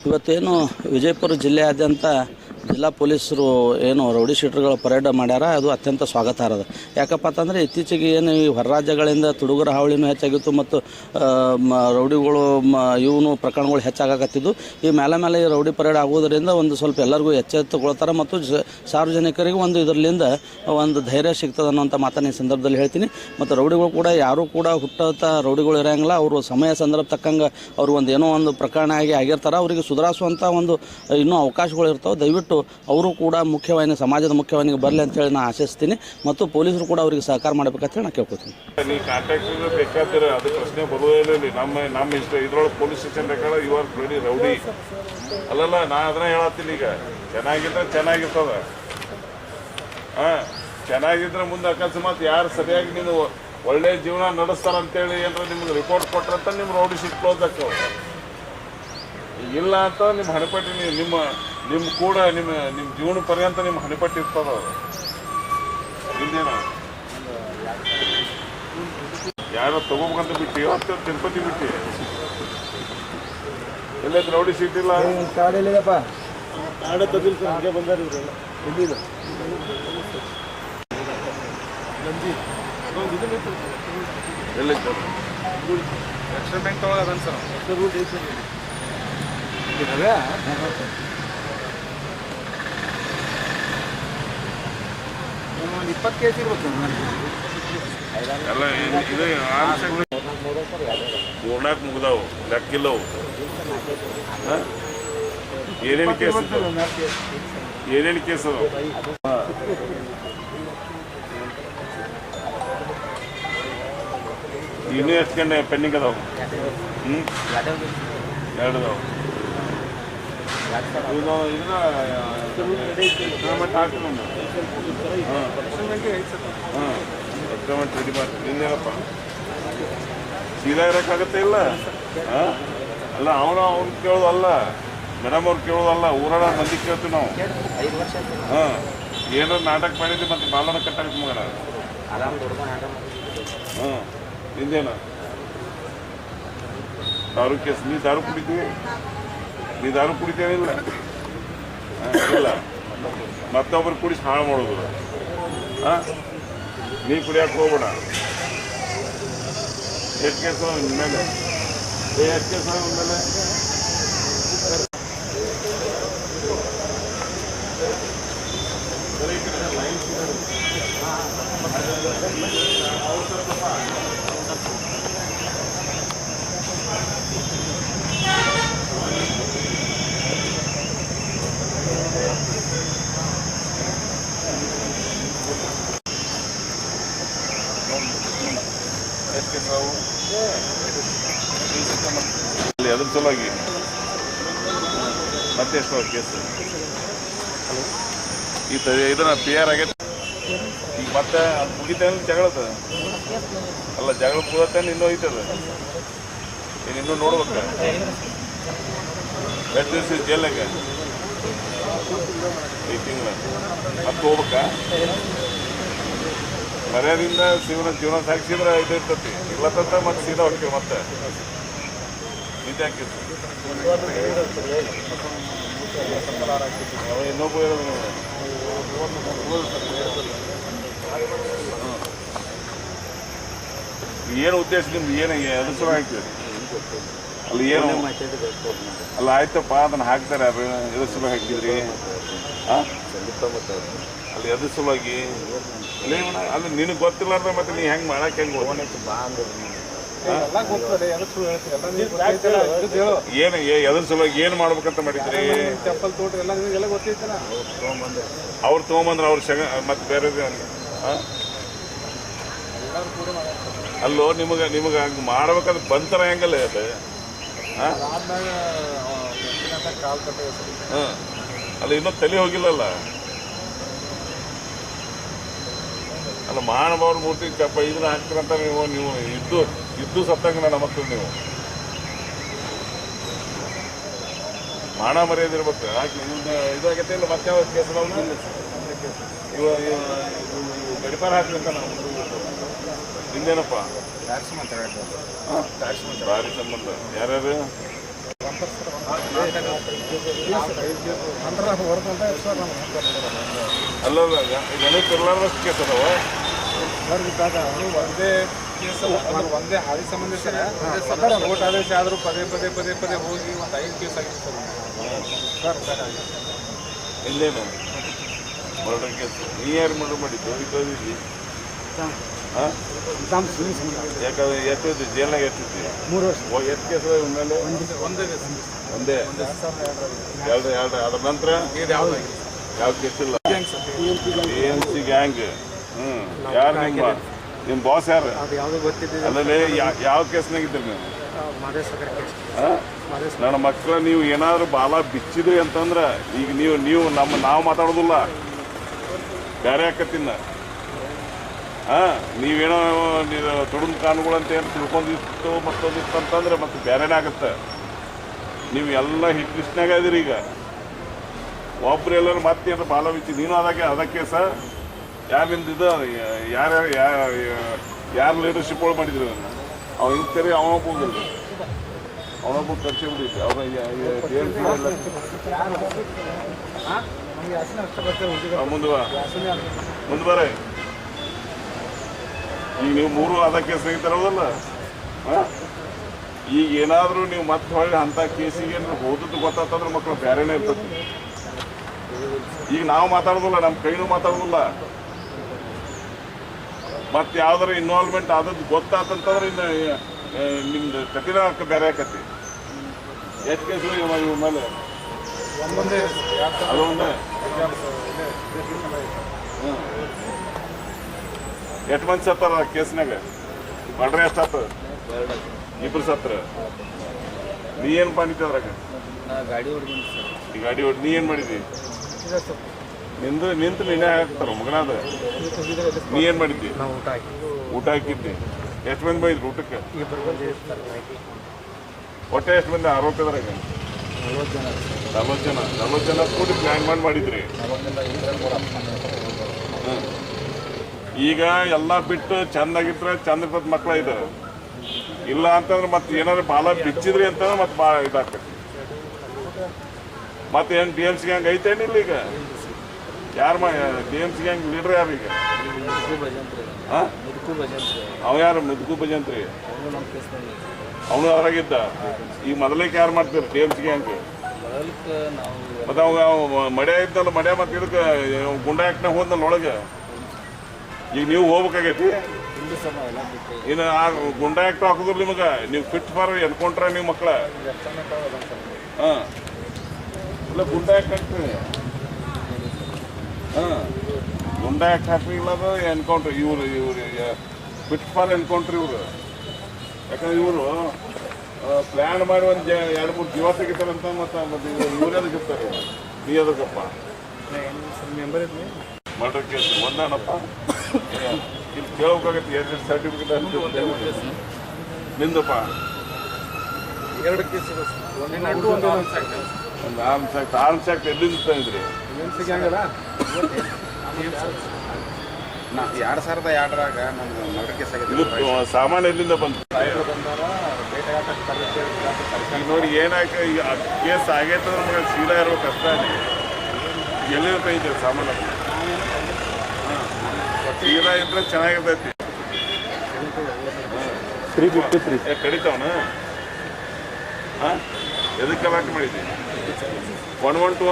ಇವತ್ತೇನು ವಿಜಯಪುರ ಜಿಲ್ಲೆಯಾದ್ಯಂತ ಜಿಲ್ಲಾ ಪೊಲೀಸರು ಏನು ರೌಡಿ ಶೀಟರ್ಗಳ ಪರೇಡ್ ಮಾಡ್ಯಾರ, ಅದು ಅತ್ಯಂತ ಸ್ವಾಗತಾರ್ಹದ. ಯಾಕಪ್ಪ ಅಂತಂದರೆ ಇತ್ತೀಚೆಗೆ ಏನು ಈ ಹೊರ ರಾಜ್ಯಗಳಿಂದ ತುಡುಗರ ಹಾವಳಿನೂ ಹೆಚ್ಚಾಗಿತ್ತು ಮತ್ತು ರೌಡಿಗಳು ಇವನು ಪ್ರಕರಣಗಳು ಹೆಚ್ಚಾಗಕತ್ತಿದ್ದು. ಈ ಮೇಲೆ ಮೇಲೆ ಈ ರೌಡಿ ಪರೇಡ್ ಆಗೋದರಿಂದ ಒಂದು ಸ್ವಲ್ಪ ಎಲ್ಲರಿಗೂ ಎಚ್ಚೆತ್ತುಕೊಳ್ತಾರೆ ಮತ್ತು ಸಾರ್ವಜನಿಕರಿಗೆ ಒಂದು ಇದರಲ್ಲಿಂದ ಒಂದು ಧೈರ್ಯ ಸಿಗ್ತದೆ ಅನ್ನೋಂಥ ಮಾತನ್ನು ಈ ಸಂದರ್ಭದಲ್ಲಿ ಹೇಳ್ತೀನಿ. ಮತ್ತು ರೌಡಿಗಳು ಕೂಡ ಯಾರೂ ಕೂಡ ಹುಟ್ಟತ ರೌಡಿಗಳು ಇರೋಂಗಿಲ್ಲ. ಅವರು ಸಮಯ ಸಂದರ್ಭ ತಕ್ಕಂಗೆ ಅವರು ಒಂದು ಏನೋ ಒಂದು ಪ್ರಕರಣ ಆಗಿ ಆಗಿರ್ತಾರೆ. ಅವರಿಗೆ ಸುಧಾರಿಸುವಂಥ ಒಂದು ಇನ್ನೂ ಅವಕಾಶಗಳು ಇರ್ತವೆ. ದಯವಿಟ್ಟು ಅವರು ಕೂಡ ಮುಖ್ಯವಾಹಿನಿ, ಸಮಾಜದ ಮುಖ್ಯವಾಹಿನಿಗೆ ಬರಲಿ ಅಂತೇಳಿ ನಾನು ಆಶಿಸ್ತೀನಿ ಮತ್ತು ಪೊಲೀಸರು ಕೂಡ ಅವರಿಗೆ ಸಹಕಾರ ಮಾಡಬೇಕಂತೇಳಿ ನಾನು ಕೇಳ್ಕೊತೀನಿ. ನೀ ಕಾಂಟ್ಯಾಕ್ಟ್ ಬೇಕಾದ್ರೆ ಅದು ಪ್ರಶ್ನೆ ನಮ್ಮ ನಮ್ಮ ಇಷ್ಟ, ಇದ್ರೊಳಗೆ ಪೊಲೀಸ್ ಸ್ಟೇಷನ್ ಬೇಕಾದ್ರೆ ಯು ಆರ್ ರೆಡಿ ಅಲ್ಲಲ್ಲ, ನಾ ಅದನ್ನ ಹೇಳತ್ತೀನಿ ಈಗ. ಚೆನ್ನಾಗಿದ್ರೆ ಚೆನ್ನಾಗಿರ್ತದ. ಹಾಂ, ಚೆನ್ನಾಗಿದ್ರೆ ಮುಂದೆ ಅಕಸ್ಮಾತ್ ಯಾರು ಸರಿಯಾಗಿ ನೀನು ಒಳ್ಳೆ ಜೀವನ ನಡೆಸ್ತಾರ ಅಂತೇಳಿ ಏನಾರ ನಿಮ್ಗೆ ರಿಪೋರ್ಟ್ ಕೊಟ್ರಂತ ನಿಮ್ಮ ರೌಡಿ ಶೀಟ್ ಕ್ಲೋಸ್ ಇಲ್ಲ ಅಂತ ನಿಮ್ಮ ಹಣಪಟ್ಟಿ ನಿಮ್ಮ ನಿಮ್ಮ ಕೂಡ ನಿಮ್ಮ ನಿಮ್ಮ ಜೀವನ ಪರ್ಯಂತ ನಿಮ್ಮ ಹಣೆಪಟ್ಟಿ ಇರ್ತದ ಯಾರ ಯಾರೋ ತಗೋಬೇಕಂತ ಬಿಟ್ಟು ಇವತ್ತು ತಿರುಪತಿ ಬಿಟ್ಟು ಎಲ್ಲ ರೌಡಿ ಸೀಟ್ ಇಲ್ಲ? ಕಾಡೆಲ್ಲಿದಪ್ಪ ಆಡ ತದಿಲ್ ಸರ್ ಹಂಗೆ ಬಂದಾರ ಇವರೆಲ್ಲ ಎಲ್ಲಿದು? ಎಲ್ಲೈತೆ ಎಕ್ಸ್ಟ್ರಾ ಬ್ಯಾಂಕ್ ಸರ್ ಇದಾವೆ ಒಂದು ಇಪ್ಪತ್ತು ಕೆ ಜಿ ಇರ್ಬೇಕು ಎಲ್ಲ ಇದು- ಇದು ಆನ್ಸರ್ ಮೂರ್ನಾಲ್ಕು ಮುಗ್ದಾವು ಲೆಕ್ಕಿಲ್ಲವು ಹಾ? ಏನೇನು ಕೇಸ್ ಇದ್ದಾವೆ? ಏನೇನು ಕೇಸ್ ಅದಾವು ಇನ್ನೂ ಎಷ್ಟು ಗಂಟೆ ಪೆಂಡಿಂಗ್ ಅದಾವು ಹ್ಞೂ ಎರಡು ಅದಾವು ಸೀದಾ ಇರೋಕ್ಕಾಗತ್ತೆ ಇಲ್ಲ ಅಲ್ಲ ಅವನು ಅವ್ನು ಕೇಳೋದಲ್ಲ ಮೇಡಮ್ ಅವ್ರು ಕೇಳೋದಲ್ಲ ಊರಾಡ ಮಂದಿ ಕೇಳ್ತೀವಿ ನಾವು ಹಾಂ ಏನೋ ನಾಟಕ ಮಾಡಿದ್ವಿ ಮತ್ತೆ ಬಾಲನ ಕಟ್ಟಾಕ ಮಗನ ನಿಂದೇನು ದಾರು ಕೇಸ್ ನೀ ದಾರು ಕುಡಿತೀವಿ ನೀ ದಾರು ಕುಡಿತೇನಿಲ್ಲ ಇಲ್ಲ. ಮತ್ತೊಬ್ಬರು ಕುಡಿಸಿ ಹಾಳು ಮಾಡೋದು. ಹಾಂ ನೀ ಕುಡಿಯಕ್ಕೆ ಹೋಗ್ಬೇಡ. ಎಷ್ಟು ಕೇಸ್ ಮೇಲೆ ಎಷ್ಟು ಮೇಲೆ ಎಷ್ಟು ಕೇಸ್ ಅವು ಅಲ್ಲಿ ಅದ್ರ ಸಲುವಾಗಿ. ಮತ್ತೆ ಎಷ್ಟು ಕೇಸ್ ಈ ಇದನ್ನ ಪಿ ಆರ್ ಆಗೈತೆ ಈಗ ಮತ್ತೆ ಅದು ಮುಗಿತೇನೆ ಜಗಳದ ಅಲ್ಲ ಜಗಳ ಮುಗತ್ತೇನೆ ಇನ್ನೂ ಐತದ ಇನ್ನೂ ನೋಡ್ಬೇಕ? ಎಷ್ಟು ದಿವಸ ಜೈಲಾಗ ಈ ತಿಂಗಳ. ಮತ್ತೆ ಹೋಗ್ಬೇಕಾ? ಮರ್ಯಾದಿಂದ ಜೀವನ ಜೀವನ ಸಾಗಿಸಿದ್ರೆ ಇದು ಇರ್ತತಿ. ಇಲ್ಲತ್ತಂತ ಮತ್ತೆ ಸೀದಾ ಹೊಡ್ತೀವಿ ಮತ್ತೆ. ಇನ್ನೊಬ್ಬ. ಏನು ಉದ್ದೇಶ ನಿಮ್ದು? ಏನು ಅದು ಸಲ ಹಾಕ್ತೀವಿ ಅಲ್ಲಿ ಏನು ಅಲ್ಲ ಆಯ್ತಪ್ಪ ಅದನ್ನ ಹಾಕ್ತಾರೆ. ಅದು ಸುಲಭ ಸಲ ಹಾಕಿದ್ರಿ? ಅಲ್ಲಿ ಎದ್ರ ಸಲುವಾಗಿ ಅಲ್ಲಿ ನಿನಗೆ ಗೊತ್ತಿಲ್ಲಾರ್ದ ಮತ್ತೆ ನೀ ಹೆಂಗೆ ಮಾಡಕ್ಕೆ ಹೆಂಗೆ ಬಾ ಗೊತ್ತದೆ ಏನು ಎದ್ರ ಸಲುವಾಗಿ ಏನು ಮಾಡ್ಬೇಕಂತ ಮಾಡಿದ್ರಿ? ಚಪ್ಪಲ್ ತೋಟ ಎಲ್ಲ ನಿಮಗೆಲ್ಲ ಗೊತ್ತೈತಲ್ಲ ಅವ್ರು ತೊಗೊಂಬಂದ್ರೆ ಅವ್ರು ಶಗ, ಮತ್ತೆ ಬೇರೆ ಅಲ್ಲೋ, ನಿಮಗೆ ನಿಮಗೆ ಹಂಗೆ ಮಾಡ್ಬೇಕಾದ್ರೆ ಬಂತರ ಹೆಂಗಲ್ಲ ಅದು? ಹಾಂ. ಅಲ್ಲ, ಇನ್ನೂ ತಲೆ ಹೋಗಿಲ್ಲಲ್ಲ? ಅಲ್ಲ, ಮಾನವರ ಮೂರ್ತಿ ಚಪ್ಪ ಇದನ್ನ ಹಾಕ್ತಿರಂತ ನೀವು ನೀವು ಇದ್ದು ಇದ್ದು ಸತ್ತಂಗ ನನ್ನ ಮಕ್ಕಳು ನೀವು. ಮಾನ ಮರ್ಯಾದೆ ಇರ್ಬೇಕು. ಹಾಕಿ ನಿಮ್ದು ಇದಾಗೈತೆ ಇಲ್ಲ ಮತ್ತೆ ಯಾವ ಕೇಸ್ ಇವ ಗಡಿಪಾರ ಹಾಕ್ಬೇಕ ನಾವು ನಿಂದೇನಪ್ಪ? ಟ್ಯಾಕ್ಸ್ ಭಾರಿ ಸಂಬಂಧ ಯಾರ್ಯಾರು? ಅಲ್ಲ ಗಣೇಶ್ ಇರ್ಲಾರ್ದಷ್ಟು ಕೇಸ್ ಅದಾವ. ಒಂದೇ ಒಂದೇ ಹಾದಿ ಸಂಬಂಧಿತ ಸರ್ ಕೋರ್ಟ್ ಆದೇಶ ಆದರೂ ಪದೇ ಪದೇ ಪದೇ ಪದೇ ಹೋಗಿ ಒಂದು ಐದು ಕೇಸ್ ಆಗಿತ್ತು ಸರ್. ಸರ್ ಸರ್ ಇಲ್ಲೇನು ಮರ್ಡರ್ ಕೇಸ್. ನೀ ಯಾರು ಮರ್ಡರ್ ಮಾಡಿದ್ದು? ಇದ್ದೋದಿದ್ದಿ ಯಾಕಂದ್ರೆ ಎಷ್ಟಿದ್ದಿ ಜೇಲ್ನಾಗ ಎಷ್ಟಿದ್ದಿ ಮೂರು ವರ್ಷ. ಓ, ಎಷ್ಟು ಕೇಸ್ ಮೇಲೆ? ಒಂದೇ ಒಂದೇ ಎರಡು ಎರಡು ಅದ್ರ ನಂತರ? ಯಾವ ಕೇಸ್ ಇಲ್ಲ? A M C gang. ಹ್ಞೂ ಯಾರು ನಿಮ್ಮ ನಿಮ್ಮ ಬಾಸ್ ಯಾರು? ಅದು ಯಾವುದೋ ಯಾವ ಕೇಸ್ನಾಗ ಇದ್ದೀರಿ ನೀವು ಕೇಸ್. ಆ? ನನ್ನ ಮಕ್ಕಳ ನೀವು ಏನಾದರೂ ಬಾಲ ಬಿಚ್ಚಿದ್ರಿ ಅಂತಂದ್ರೆ ಈಗ ನೀವು ನೀವು ನಮ್ಮ ನಾವು ಮಾತಾಡೋದಿಲ್ಲ. ಬೇರೆ ಹಾಕತ್ತಿನ ಹಾಂ ನೀವೇನೋ ನೀವು ಕಾನುಗಳು ಕಾನುಗಳಂತ ಏನು ತಿಳ್ಕೊಂಡಿತ್ತು ಮತ್ತೊಂದಿತ್ತು ಅಂತಂದ್ರೆ ಮತ್ತೆ ಬೇರೆನೇ ಆಗುತ್ತೆ. ನೀವು ಎಲ್ಲ ಹಿಟ್ ಲಿಸ್ಟ್ನಾಗ ಇದೀರಿ ಈಗ. ಒಬ್ರು ಎಲ್ಲರೂ ಮತ್ತೇನು ಬಾಲ ಬಿಚ್ಚಿ ನೀನು ಅದಕ್ಕೆ ಅದಕ್ಕೆ ಸರ್ ಯಾರಿಂದ ಇದು ಯಾರು ಯಾರು ಒಳಗೆ ಮಾಡಿದ್ರು ಅವ ಹಿಂಗೆ ತೆರೆ ಅವ ಹೋಗಿಲ್ಲ ಅವನೊಬ್ಬ ಖರ್ಚು ಬಿಟ್ಟಿದ್ದೆ. ಅವನ ಬರ್ತೇವೆ ಹುಡುಗ ಮುಂದೆ ಬರ ಈಗ ನೀವು ಮೂರು ಅದಕ್ಕೆ ಹಾಂ ಈಗ ಏನಾದರೂ ನೀವು ಮತ್ತೆ ಹೊಳ್ಳಿ ಅಂಥ ಕೇಸಿಗೆ ಏನಾದ್ರು ಓದಿದ್ದು ಗೊತ್ತಾತಂದ್ರೆ ಮಕ್ಕಳು ಬೇರೆನೇ ಇರ್ತದೆ. ಈಗ ನಾವು ಮಾತಾಡೋದಿಲ್ಲ ನಮ್ಮ ಕೈನೂ ಮಾತಾಡೋದಿಲ್ಲ. ಮತ್ತೆ ಯಾವ್ದಾರ ಇನ್ವಾಲ್ವ್ಮೆಂಟ್ ಆದದ್ದು ಗೊತ್ತಾತಂತಂದ್ರೆ ಇನ್ನು ನಿಮ್ದು ಕಠಿಣ ಆಕ ಬೇರೆ ಆಕತಿ. ಎಷ್ಟು ಕೇಸು ಇವ ಇವ್ರ ಮೇಲೆ. ಒಂದೊಂದೇ ಅದೊಂದೇ ಎಷ್ಟು ಮಂದಿ ಸತ್ತಾರ ಕೇಸ್ನಾಗ ಮರ್ಡ್ರ್ ಎಷ್ಟು ಆತ? ಇಬ್ರು ಸತ್ರ. ನೀ ಏನು ಮಾಡಿದ್ದೆ ಅದ್ರಾಗ? ಗಾಡಿ ಹೊಡ್ಕೊಂಡು ಗಾಡಿ ಹೊಡ್ ನೀ ಏನು ಮಾಡಿದಿ? ಸರ್. ನಿಂದು ನಿಂತು ನೀನೇ ಹಾಕ್ತಾರ ಮಗನಾದ? ನೀ ಏನು ಮಾಡಿದ್ದಿ? ನಾವು ಊಟ ಹಾಕಿ ಊಟ ಹಾಕಿದ್ದಿ? ಎಷ್ಟು ಮಂದಿ ಬೈದ್ರು ಊಟಕ್ಕೆ? ಒಟ್ಟೆ ಎಷ್ಟು ಮಂದಿ ಆರೋಪ ಅದ್ರಾಗ ನಲ್ವತ್ತು ಜನ. ನಲ್ವತ್ತು ಜನ ಕೂಡಿ ಪ್ಲ್ಯಾನ್ ಮಾಡಿ ಮಾಡಿದ್ರಿ. ಈಗ ಎಲ್ಲ ಬಿಟ್ಟು ಚಂದಾಗಿದ್ರೆ ಚಂದ ಇರ್ತದ ಮಕ್ಳ ಇದು. ಇಲ್ಲ ಅಂತಂದ್ರೆ ಮತ್ತೆ ಏನಾದ್ರು ಬಾಲ ಬಿಚ್ಚಿದ್ರಿ ಅಂತಂದ್ರೆ ಮತ್ತೆ ಭಾಳ ಇದಾಗ್ತೈತಿ ಮತ್ತೆ ಏನು ಡಿ ಎಂ ಸಿ ಗ್ಯಾಂಗ್ ಐತೇನಿಲ್ಲ ಈಗ? ಯಾರು D M C gang leader ಯಾರು ಈಗ ಅವ ಯಾರು? ಮುದುಕು ಭಜಂತ್ರಿ. ಅವನು ಅದ್ರಾಗಿದ್ದ ಈಗ ಮೊದಲೇಕೆ ಯಾರು ಮಾಡ್ತೀರಿ ಡಿ ಎಂ ಗ್ಯಾಂಗ್ ಮತ್ತೆ ಅವಾಗ ಅವ ಮಡ್ಯ ಇದ್ದಲ್ಲ, ಮಡ್ಯ ಮತ್ತೆ ಇದಕ್ಕೆ ಗುಂಡ ಹಾಕ್ನಾಗ ಹೋದ್ನಲ್ಲ ಒಳಗೆ? ಈಗ ನೀವು ಹೋಗ್ಬೇಕಾಗೈತಿ? ಇನ್ನು ಆ ಗುಂಡ ಆಕ್ಟ್ ಹಾಕಿದ್ರು ನಿಮಗೆ? ನೀವು ಫಿಟ್ ಫಾರ್ ಎನ್ಕೊಂಡ್ರೆ ನೀವು ಮಕ್ಕಳ ಹಾಂ. ಇಲ್ಲ, ಗುಂಡ ಆಕ್ಟ್ ಹಾಕ್ತೀವಿ ಹಾಂ. ಗುಂಡ ಆಕ್ಟ್ ಹಾಕಿಲ್ಲ ಅದು ಎನ್ಕೌಂಟ್ರ್ ಇವರು ಇವರು ಫಿಟ್ ಫಾರ್ ಎನ್ಕೌಂಟ್ರ್ ಇವರು. ಯಾಕಂದ್ರೆ ಇವರು ಪ್ಲ್ಯಾನ್ ಮಾಡಿ ಒಂದು ಎರಡು ಮೂರು ದಿವಸ ತೆಗಿತಾರಂತ ಮತ್ತು ಮತ್ತೆ ಇವ್ರು ಅದಕ್ಕೆ ಇರ್ತಾರೆ? ನೀ ಅದಕ್ಕಪ್ಪ ಮರ್ಡರ್ ಕೇಸ್ ಒಂದಾನಪ್ಪ? ಇಲ್ಲಿ ಕೇಳಬೇಕಾಗತ್ತೆ ಎರಡು ಸರ್ಟಿಫಿಕೇಟ್ ಅಂತ ನಿಂದಪ್ಪ? ಎರಡು ಕೇಸ್ ಇದೆ ಒಂದು ಒಂದು ಆರ್ಮ್ಸ್ ಆಕ್ಟ್ ಒಂದು ಆರ್ಮ್ಸ್ ಆಕ್ಟ್ ಆರ್ಮ್ಸ್ ಆಕ್ಟ್ ಎಲ್ಲಿಂದ ತಂದಿದ್ರಿ? ನಾ ಎರಡು ಸಾವಿರದ ಎರಡರಾಗ ನಮ್ದು ನಗರಕ್ಕೆ ಆಗಿತ್ತು. ಸಾಮಾನ್ಯ ಎಲ್ಲಿಂದ ಬಂತು. ಬಂದಾರ ಬೇಟೆಗಾಟಕ್ಕೆ ನೋಡಿ ಏನಾಗ ಈಗ ಕೇಸ್ ಆಗೈತೆ ನಮಗೆ ಸೀದಾ ಇರೋ ಕಷ್ಟ ಎಲ್ಲಿ ಕೈತೆ ಸಾಮಾನ್ಯ? ಸೀದಾ ಇದ್ರೆ ಚೆನ್ನಾಗಿರ್ತೈತಿ. Three fifty three. ಕಡಿತವನ? ಹಾಂ? ಎದಕ್ಕೆ ಅಲಾಟ್ ಮಾಡಿದ್ವಿ ಒನ್ ಒನ್ ಟು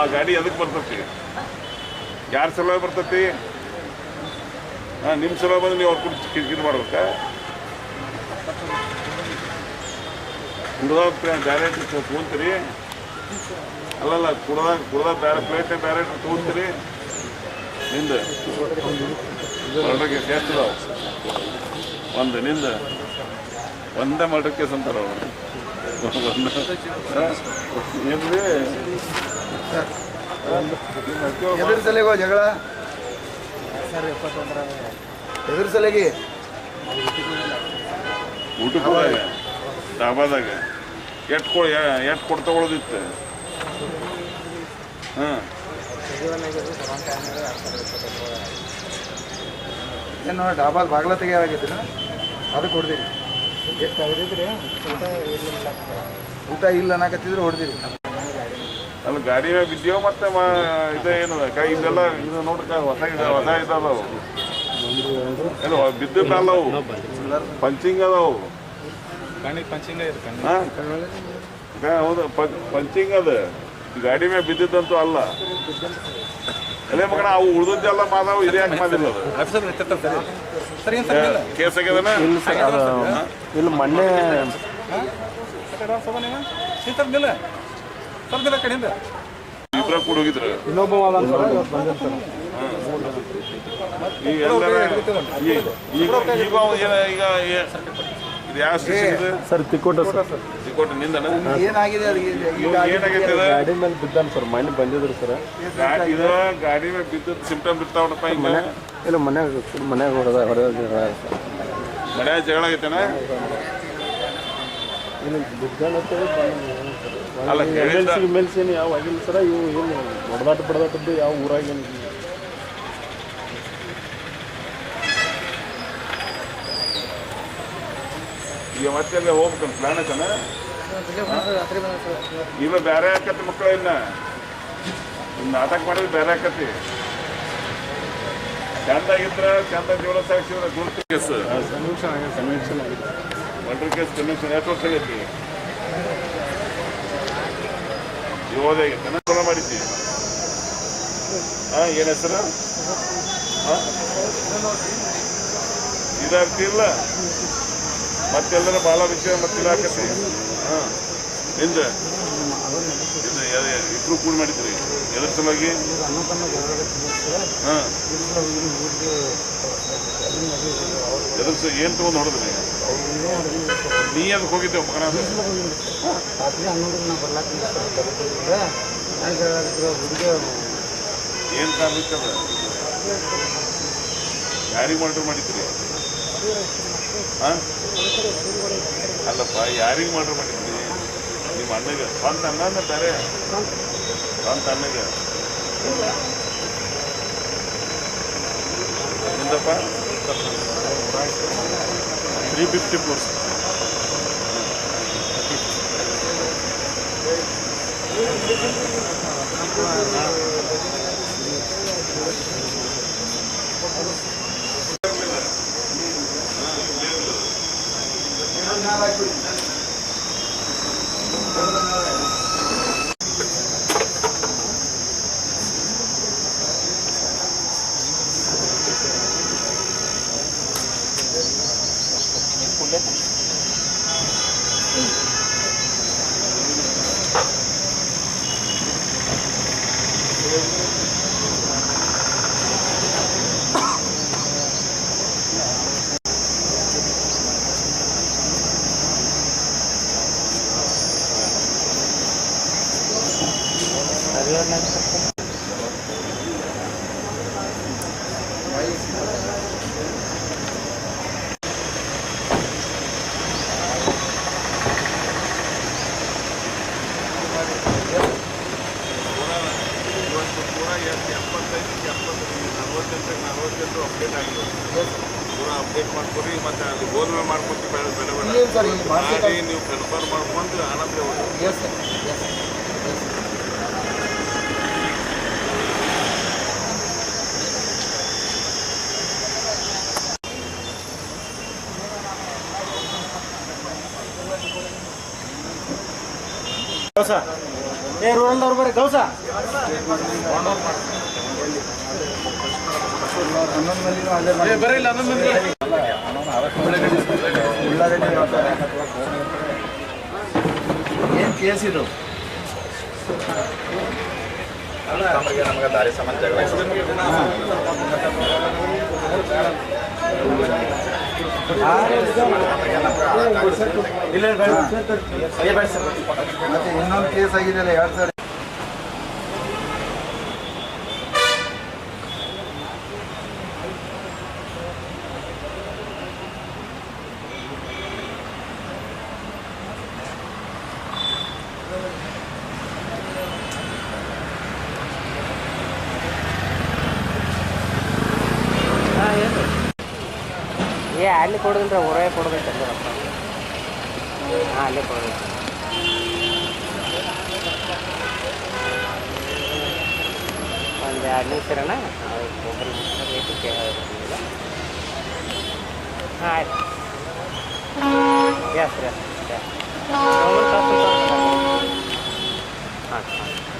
ಆ ಗಾಡಿ ಎದಕ್ಕೆ ಬರ್ತೈತಿ? ಯಾರ ಸಲುವಾಗಿ ಬರ್ತತಿ? ಹಾಂ ನಿಮ್ಮ ಸಲುವಾಗಿ ಬಂದು ನೀವು ಅವ್ರ ಕುರಿತು ಕಿರಿಕಿರಿ ಮಾಡ್ಬೇಕಾ? ಕುಡ್ದಾಗ ಅಲ್ಲಲ್ಲ, ಕುಡ್ದಾಗ ಕುಡ್ದಾಗ ಬೇರೆ ಪ್ಲೇಟ್ ಬೇರೆ ತೊಗೊಂತೀರಿ ನಿಂದ. ಮರ್ಡರ್ ಒಂದು ನಿಂದ. ಒಂದೇ ಮರ್ಡರ್ ಕೇಸ್ ಅಂತಾರ ಏನ್ರಿ ಎದುರು ಸಲಿಗೋ ಜಗಳ? ಎದುರು ಸಲಿಗೆ ಊಟಕ್ಕೆ ಡಾಬಾದಾಗ. ಎಟ್ ಕೊ ಎಟ್ ಕೊಡ್ ತಗೊಳೋದಿತ್ತು ಹಾಂ. ಏನು ಡಾಬಾದ ಬಾಗ್ಲ ತೆಗಿಯಾಗಿದ್ದೀನ ಅದು ಹೊಡೆದಿರಿ ಎಷ್ಟು ಇರಲಿಲ್ಲ ಊಟ ಇಲ್ಲ ಅನ್ನಕತ್ತಿದ್ರೆ ಹೊಡೆದಿರಿ. ಅಲ್ಲಿ ಗಾಡಿ ಮೇಲೆ ಬಿದ್ದೀವೋ ಮತ್ತೆ ಇದೇನು ಇದು ಏನು ಕೈ ಇದೆಲ್ಲ ಇದು ನೋಡ್ರಿ ಕೈ ಹೊಸ ಇದೆ ಹೊಸ ಇದಾದವು ಏನು ಬಿದ್ದು ಅವು ಪಂಚಿಂಗ್ ಅದಾವು. ಹೌದು ಪಂಚಿಂಗ್ ಅದ. ಗಾಡಿ ಮೇಲೆ ಬಿದ್ದಿದ್ದಂತೂ ಅಲ್ಲ. ಅದೇ ಮಗಣ ಅವು ಉಳ್ದದ್ದೆಲ್ಲ ಮಾದಾವು ಇದೇ ಯಾಕೆ ಮಾಡಿಲ್ಲ ಅದು? ಕೇಸ್ ಆಗ್ಯದನ? ಇಲ್ಲಿ ಮೊನ್ನೆ ಸ್ವಲ್ಪ ಕಡೆಯಿಂದ. ಇಬ್ರ ಕೂಡ ಹೋಗಿದ್ರು. ಇನ್ನೊಬ್ಬ ಈಗ ಯಾವ ಸ್ಟೇಷನ್ ಇದು? Sir sir. ನಿಂದನ? ಏನಾಗಿದೆ ಗಾಡಿ ಮೇಲೆ ಬಿದ್ದಾನ ಸರ್ ಮನೆ ಬಂದಿದ್ರು ಸರ್. ಇದು ಗಾಡಿ ಮೇಲೆ ಸಿಂಪ್ಟಮ್ ಇಲ್ಲ ಮನ್ಯಾಗ ಮನ್ಯಾಗ ಹೊಡೆದ ಹೊಡೆದ ಮನ್ಯಾಗ ಜಗಳ ಆಗೈತೆನ? ಇಲ್ಲ ಬಿದ್ದಾನ ಅಲ್ಲ ಹೇಳಿದ ಯಾವ ಆಗಿಲ್ಲ ಸರ ಇವು ಏನು ಹೊಡೆದಾಟ ಬಡದಾಟದ್ದು ಯಾವ ಊರಾಗ ಏನು ಈಗ ಮತ್ತೆ ಅಲ್ಲೇ ಹೋಗ್ಬೇಕಂತ ಪ್ಲಾನ್ ಐತನ? ಇವ ಬೇರೆ ಆಕತಿ ಮಕ್ಕಳು ಇನ್ನ. ಇನ್ನು ನಾಟಕ ಮಾಡಿದ್ರೆ ಬೇರೆ ಆಕತಿ. ಚಂದಾಗಿದ್ರ ಚಂದ ಜೀವನ ಸಾಗಿಸಿದ್ರೆ ಗುರುತು. ಕೇಸ್ ಕನ್ವೆನ್ಷನ್ ಆಗಿದೆ ಮರ್ಡರ್ ಕೇಸ್ ಕನ್ವೆನ್ಷನ್ ಎಷ್ಟು ವರ್ಷ ಆಗೈತಿ ಯೋಧ ಆಗೈತೆ ಮಾಡಿದ್ದೀವಿ ಹಾಂ, ಏನ್ ಹೆಸರು? ಹಾ? ಇದಾಗ್ತಿಲ್ಲ ಮತ್ತೆಲ್ಲರ ಭಾಳ ವಿಷಯ ಮತ್ತೆ ಇದಾಕತಿ ಹಾ. ನಿಂದ? ಇಬ್ರು ಕೂಡ ಮಾಡಿದ್ರಿ. ಎದ್ರ ಸಲುವಾಗಿ? ಹಾ. ಏನು ಏನ್ ನೀ ಅದಕ್ಕೆ ಹೋಗಿದ್ದೆ ಮಗನ ಅದು? ಏನು ಕಾರಣಕ್ಕೆ ಯಾರಿಗೆ ಮರ್ಡರ್ ಮಾಡಿದ್ರಿ? ಹಾಂ? ಅಲ್ಲಪ್ಪ, ಯಾರಿಗೆ ಮರ್ಡರ್ ಮಾಡಿದ್ರಿ? ನಿಮ್ಮ ಅಣ್ಣಗೆ, ಸ್ವಂತ ಅಣ್ಣ ಬೇರೆ? ಸ್ವಂತ ಅಣ್ಣಗೆ? ನಿಂದಪ್ಪ? ತ್ರೀ ಫಿಫ್ಟಿ ಪ್ಲಸ್ ಇವತ್ತು ಮಾಡ್ಕೊರಿ ಮತ್ತೆ ಅಲ್ಲಿ ಗೋಧುಮೆ ಮಾಡ್ಕೊಂಡು ಬೆಳೆ ಬೆಳೆ ಬೆಳೆ ಮಾಡಿ ನೀವು ಕನ್ಫರ್ಮ್ ಮಾಡ್ಕೊಂಡು ಆನಂತರ ಗೌಸ. ಏ ಬರ್ರಿ ಗೌಸ. ಬರೀಲ್ಲ ಹನ್ನೊಂದು ಮಂದಿ. ಏನು ಕೇಸ್ ಇದು? ನಮಗೆ ದಾರಿ ಸಂಬಂಧ ಜಗಳ ಮತ್ತೆ ಇನ್ನೊಂದು ಕೇಸ್ ಆಗಿದೆಯಲ್ಲ ಎರಡು ಸಾವಿರ ಏ ಅಲ್ಲಿ ಕೊಡೋದಿಲ್ಲ ರೀ ಊರಾಗೆ ಕೊಡೋದೈತೆ ರೊಕ್ಕ ಹಾಂ ಅಲ್ಲೇ ಕೊಡೋದೈತೆ ಒಂದು ಎರಡು ನಿಮಿಷ ಇರೋಣ ರೇಟು ಕೇಳಿಲ್ಲ ಹಾಂ ಆಯ್ತು ಎಸ್ ರೀ ಎಸ್ ಹಾಂ ಹಾಂ